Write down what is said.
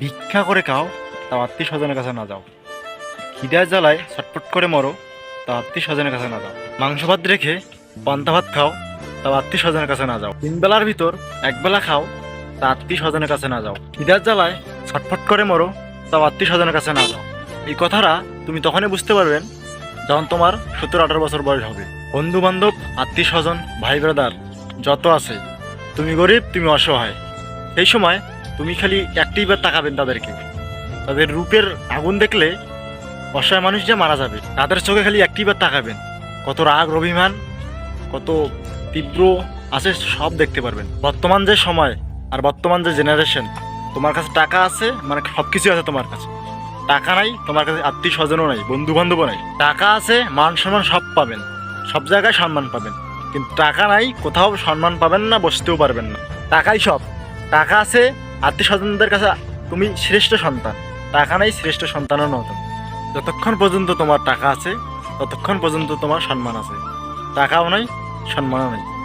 ভিক্ষা করে খাও, তাও আত্মীয় স্বজনের কাছে না যাও। খিদার জ্বালায় ছটফট করে মরো, তাও আত্মীয় স্বজনের কাছে না যাও। মাংস ভাত রেখে পান্তা ভাত খাও, তাও আত্মীয় স্বজনের কাছে না যাও। তিন বেলার ভিতর এক বেলা খাও তা আত্মীয় স্বজনের কাছে না যাও। খিদার জ্বালায় ছটফট করে মরো, তাও আত্মীয় স্বজনের কাছে না যাও। এই কথাটা তুমি তখনই বুঝতে পারবেন যখন তোমার সত্তর আঠারো বছর বয়স হবে। বন্ধু বান্ধব আত্মীয় স্বজন ভাই ব্রাদার যত আছে, তুমি গরিব, তুমি অসহায়। সেই সময় তুমি খালি একটি বার তাকাবেন তাদেরকে। তাদের রূপের আগুন দেখলে অসহায় মানুষ যে মারা যাবে, তাদের চোখে খালি একটি বার তাকাবেন। কত রাগ অভিমান কত তীব্র আছে সব দেখতে পারবেন। বর্তমান যে সময় আর বর্তমান যে জেনারেশন তোমার কাছে টাকা আছে মানে সব কিছু আছে তোমার কাছে। টাকা নাই, তোমার কাছে আত্মীয় স্বজনও নাই বন্ধু বান্ধবও নাই। টাকা আছে মান সম্মান সব পাবেন, সব জায়গায় সম্মান পাবেন। কিন্তু টাকা নাই, কোথাও সম্মান পাবেন না, বসতেও পারবেন না। টাকাই সব। টাকা আছে আত্মীয় স্বজনদের কাছে তুমি শ্রেষ্ঠ সন্তান। টাকা নাই, শ্রেষ্ঠ সন্তানও তুমি। যতক্ষণ পর্যন্ত তোমার টাকা আছে, ততক্ষণ পর্যন্ত তোমার সম্মান আছে। টাকাও নাই, সম্মানও নাই।